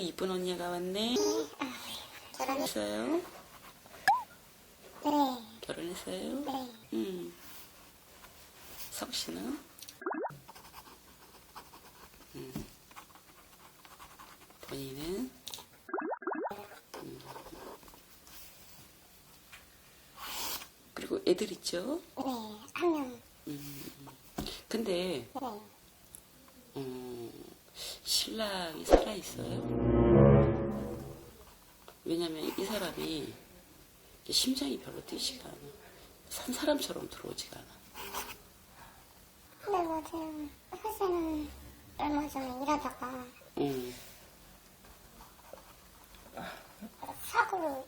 이쁜 언니가 왔네. 결혼했어요? 네, 결혼했어요? 네. 음. 석 씨는? 음. 본인은? 음. 그리고 애들 있죠? 네, 한 명. 근데 네. 음, 신랑이 살아있어요. 왜냐면 이 사람이 심장이 별로 뛰지가 않아. 산 사람처럼 들어오지가 않아. 근데 뭐 지금 사실은 얼마 전에 일하다가 음, 사고를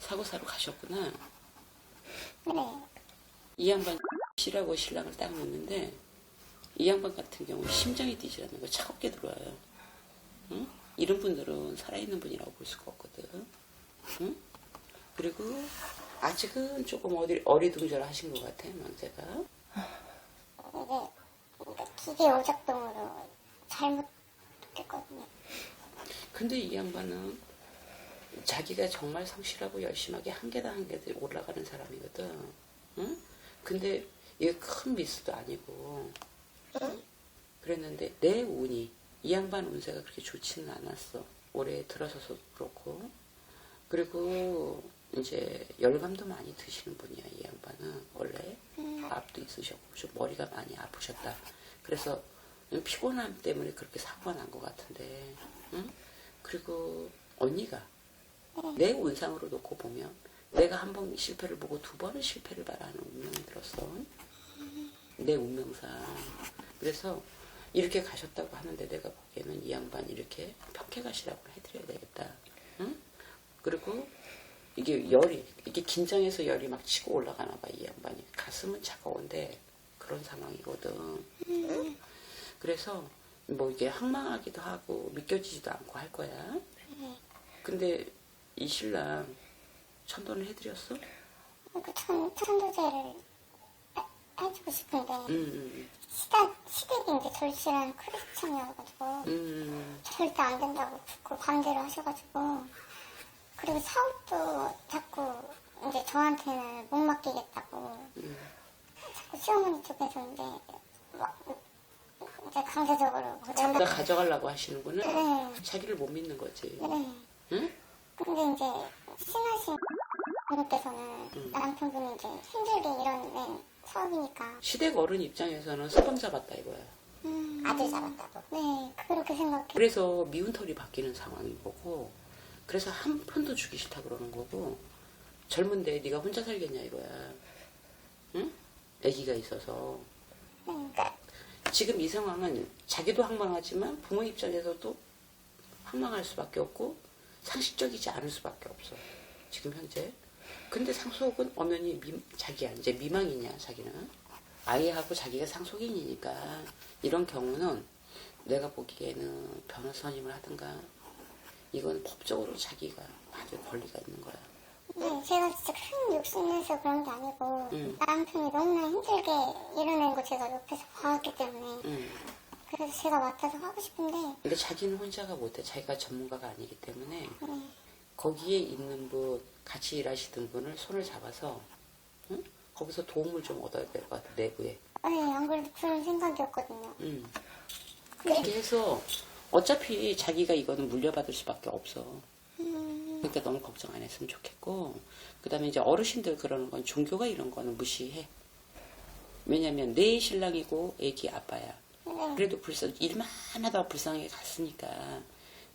사고사로 가셨구나. 네, 이 양반 씨라고 신랑을 딱 놓는데 이 양반 같은 경우 심장이 뛰지 않는 거 차갑게 들어와요. 응? 이런 분들은 살아있는 분이라고 볼 수가 없거든. 응? 그리고 아직은 조금 어리, 어리둥절하신 것 같아, 망자가. 이게 기계 오작동으로 잘못됐거든요. 근데 이 양반은 자기가 정말 성실하고 열심하게 한 계단 한 계단 올라가는 사람이거든. 응? 근데 이게 큰 미스도 아니고. 응? 그랬는데 내 운이 이 양반 운세가 그렇게 좋지는 않았어. 올해 들어서서 그렇고. 그리고 이제 열감도 많이 드시는 분이야 이 양반은 원래 앞도 있으셨고 좀 머리가 많이 아프셨다. 그래서 피곤함 때문에 그렇게 사고가 난 것 같은데. 응? 그리고 언니가 내 운상으로 놓고 보면 내가 한 번 실패를 보고 두 번은 실패를 바라는 운명이 들었어. 내 운명상. 그래서 이렇게 가셨다고 하는데 내가 보기에는 이 양반 이렇게 평해 가시라고 해드려야 되겠다. 응? 그리고 이게 열이, 이게 긴장해서 열이 막 치고 올라가나 봐, 이 양반이. 가슴은 차가운데 그런 상황이거든. 응? 그래서 뭐 이게 항망하기도 하고 믿겨지지도 않고 할 거야. 근데 이 신랑 천도는 해드렸어? 그 천, 천도제를 해- 해주고 싶은데 음, 음, 시댁, 시댁이 이제 절실한 크리스천이어가지고 음, 절대 안 된다고 그 반대를 하셔가지고 그리고 사업도 자꾸 이제 저한테는 못 맡기겠다고 자꾸 시어머니 쪽에서 이제 막 이제 강제적으로 나 가져가려고 하시는구나. 네. 자기를 못 믿는 거지. 네. 응? 근데 이제 신하신 분께서는 남편분이 이제 힘들게 이런 사업이니까 시댁 어른 입장에서는 서방 잡았다 이거야. 아들 잡았다고. 네, 그렇게 생각해. 그래서 미운 털이 바뀌는 상황인 거고, 그래서 한 푼도 주기 싫다 그러는 거고, 젊은데 네가 혼자 살겠냐 이거야. 응? 아기가 있어서. 네, 그러니까 지금 이 상황은 자기도 황망하지만 부모 입장에서도 황망할 수밖에 없고 상식적이지 않을 수밖에 없어. 지금 현재. 근데 상속은 엄연히 미- 자기야. 이제 미망이냐 자기는. 아이하고 자기가 상속인이니까 이런 경우는 내가 보기에는 변호사님을 하든가 이건 법적으로 자기가 받을 권리가 있는 거야. 네, 제가 진짜 큰 욕심내서 그런 게 아니고 음. 남편이 너무나 힘들게 일어낸 거 제가 옆에서 봐왔기 때문에 응. 그래서 제가 맡아서 하고 싶은데 근데 자기는 혼자가 못해. 자기가 전문가가 아니기 때문에 네, 거기에 있는 분, 같이 일하시던 분을 손을 잡아서, 응? 거기서 도움을 좀 얻어야 될 것 같아, 내부에. 네, 안 그래도 그런 생각이었거든요. 응. 그렇게 해서, 어차피 자기가 이거는 물려받을 수밖에 없어. 음, 그러니까 너무 걱정 안 했으면 좋겠고, 그 다음에 이제 어르신들 그러는 건 종교가 이런 거는 무시해. 왜냐면 내 신랑이고 애기 아빠야. 네, 그래도 불쌍, 일만 하다가 불쌍하게 갔으니까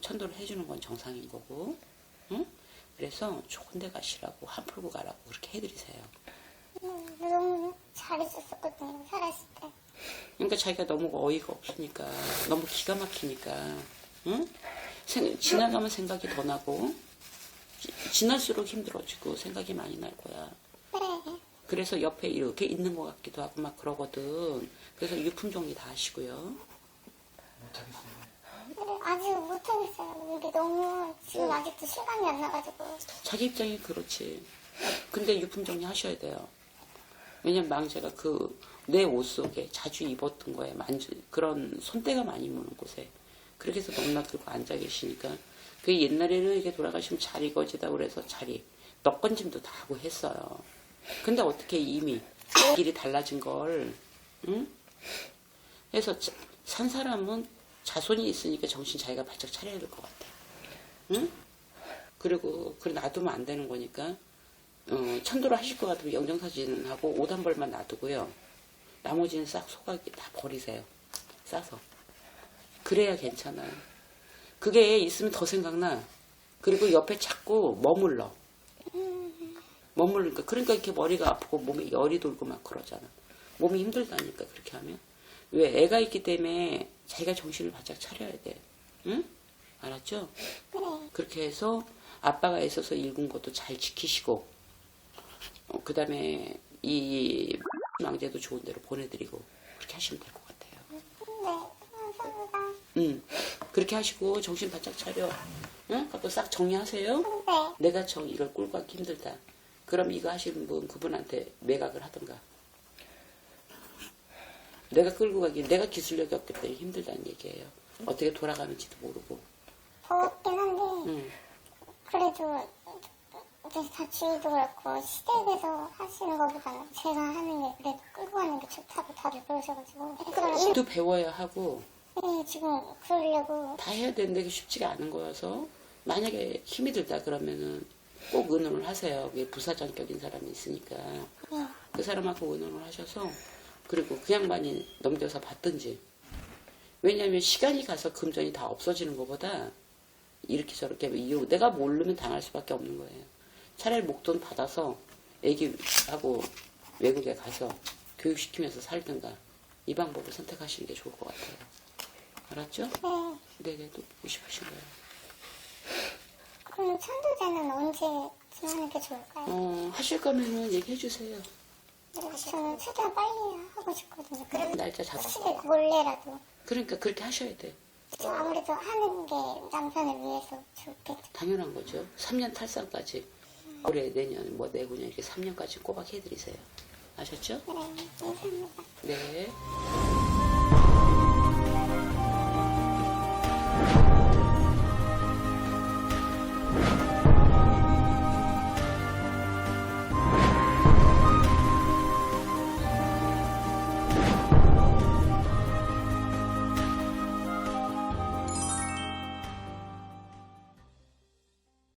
천도를 해주는 건 정상인 거고, 응? 그래서 좋은 데 가시라고, 한 풀고 가라고 그렇게 해드리세요. 음, 너무 잘했었거든요, 살았을 때. 그러니까 자기가 너무 어이가 없으니까, 너무 기가 막히니까, 응? 생- 지나가면 생각이 더 나고, 지- 지날수록 힘들어지고 생각이 많이 날 거야. 그래, 그래서 옆에 이렇게 있는 것 같기도 하고 막 그러거든. 그래서 유품 정리 다 하시고요. 못하겠어요. 그래, 아직 못하겠어요. 이게 너무 지금 아직도 시간이 안 나가지고. 자기 입장이 그렇지. 근데 유품 정리 하셔야 돼요. 왜냐면 망자가 그 내 옷 속에 자주 입었던 거에 만져 그런 손때가 많이 무는 곳에 그렇게 해서 너무나 들고 앉아 계시니까 그 옛날에는 이게 돌아가시면 자리 거지다 그래서 자리 떡건짐도 다 하고 했어요. 근데 어떻게 이미 길이 달라진 걸 응? 해서 자- 산 사람은 자손이 있으니까 정신 자기가 바짝 차려야 될 것 같아. 응? 그리고 그래 놔두면 안 되는 거니까 어, 천도를 하실 것 같으면 영정사진은 하고 오단벌만 놔두고요. 나머지는 싹 소각이 다 버리세요. 싸서. 그래야 괜찮아요. 그게 있으면 더 생각나. 그리고 옆에 자꾸 머물러. 머무르니까. 그러니까 이렇게 머리가 아프고 몸에 열이 돌고 막 그러잖아. 몸이 힘들다니까, 그렇게 하면. 왜? 애가 있기 때문에 자기가 정신을 바짝 차려야 돼. 응? 알았죠? 그렇게 해서 아빠가 있어서 읽은 것도 잘 지키시고, 그 다음에 이 망제도 좋은 데로 보내드리고, 그렇게 하시면 될 것 같아요. 네. 응. 그렇게 하시고, 정신 바짝 차려. 응? 갖고 싹 정리하세요. 네. 내가 정 이걸 꿀고 하기 힘들다. 그럼 이거 하시는 분 그분한테 매각을 하던가. 내가 끌고 가기, 내가 기술력이 없기 때문에 힘들다는 얘기예요. 어떻게 돌아가는지도 모르고. 버겁긴 한데, 응. 그래도 이제 다 주위도 그렇고 시댁에서 하시는 것보다는 제가 하는 게 그래도 끌고 가는 게 좋다고 다들 그러셔가지고 그걸 또 배워야 하고, 네, 지금 그러려고 다 해야 되는데 그게 쉽지가 않은 거여서 만약에 힘이 들다 그러면은 꼭 의논을 하세요. 그게 부사장격인 사람이 있으니까 네. 그 사람하고 의논을 하셔서 그리고 그 양반이 넘겨서 받든지 왜냐하면 시간이 가서 금전이 다 없어지는 것보다 이렇게 저렇게 이유 내가 모르면 당할 수밖에 없는 거예요. 차라리 목돈 받아서 애기하고 외국에 가서 교육시키면서 살든가 이 방법을 선택하시는 게 좋을 것 같아요. 알았죠? 네. 네네 또 보고 싶으신 거예요. 그럼 천도제는 언제쯤 하는 게 좋을까요? 어, 하실 거면은 얘기해 주세요. 저는 최대한 빨리 하고 싶거든요. 그래도 날짜 잡아. 확실히 몰래라도 그러니까 그렇게 하셔야 돼. 아무래도 하는 게 남편을 위해서 좋겠죠. 당연한 거죠. 3년 탈상까지. 올해 내년 뭐 내후년 이렇게 3년까지 꼬박 해드리세요. 아셨죠? 네, 감사합니다. 네.